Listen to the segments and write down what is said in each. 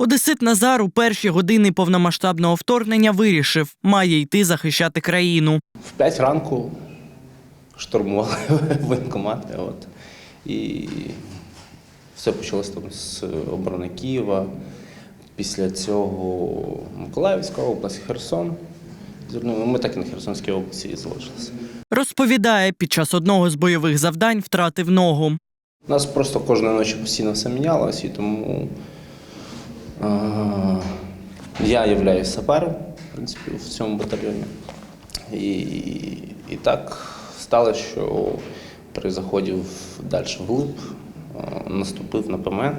Одесит Назар у перші години повномасштабного вторгнення вирішив, має йти захищати країну. В 5 ранку штурмували воєнкомати. От. І все почалося там з оборони Києва. Після цього Миколаївська область, Херсон. Звернули. Ми так і на Херсонській області і залишилися. Розповідає, під час одного з бойових завдань втратив ногу. У нас просто кожної ночі постійно все мінялось, і тому я являюсь сапером, в принципі, в цьому батальйоні. І, і так сталося, що при заході в- далі вглиб е, наступив на ПМН,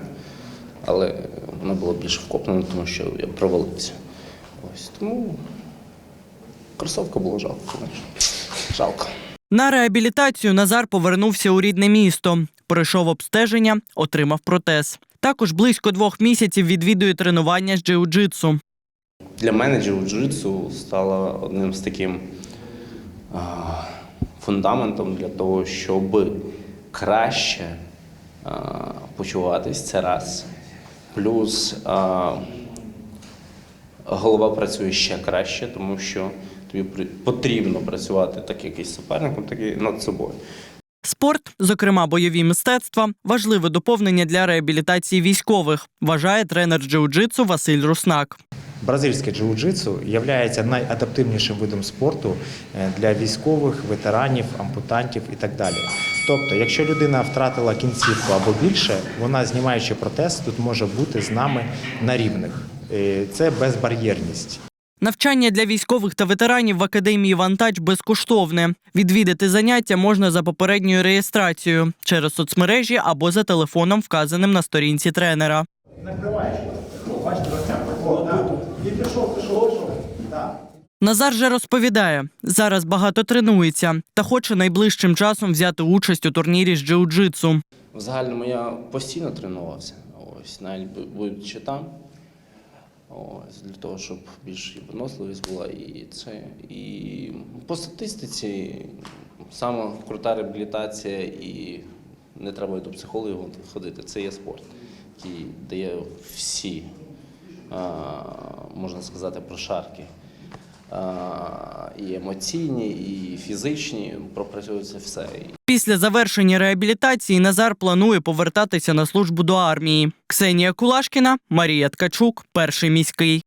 але воно було більш вкопнено, тому що я провалився. Ось тому кросовка було жалко. Жалко. На реабілітацію Назар повернувся у рідне місто. Пройшов обстеження, отримав протез. Також близько двох місяців відвідує тренування з джиу-джитсу. Для мене джиу-джитсу стало одним з таким фундаментом для того, щоб краще почуватись це раз. Плюс голова працює ще краще, тому що тобі потрібно працювати так як із суперником, так і над собою. Спорт, зокрема бойові мистецтва, важливе доповнення для реабілітації військових, вважає тренер джиу-джитсу Василь Руснак. Бразильське джиу-джитсу є найадаптивнішим видом спорту е, для військових, ветеранів, ампутантів і так далі. Тобто, якщо людина втратила кінцівку або більше, вона, знімаючи протез, тут може бути з нами на рівних. Е, Це безбар'єрність. Навчання для військових та ветеранів в академії Вантач безкоштовне. Відвідати заняття можна за попередньою реєстрацією через соцмережі або за телефоном, вказаним на сторінці тренера. Назар же розповідає, зараз багато тренується та хоче найближчим часом взяти участь у турнірі з джиу-джитсу. В загальному я постійно тренувався, ось навіть бу- будучи там. Ось, для того, щоб більш виносливість була і це. І по статистиці саме крута реабілітація і не треба до психологів ходити. Це є спорт, який дає всі, можна сказати, прошарки. І емоційні, і фізичні, Пропрацюється все. Після завершення реабілітації Назар планує повертатися на службу до армії. Ксенія Кулашкіна, Марія Ткачук, перший міський.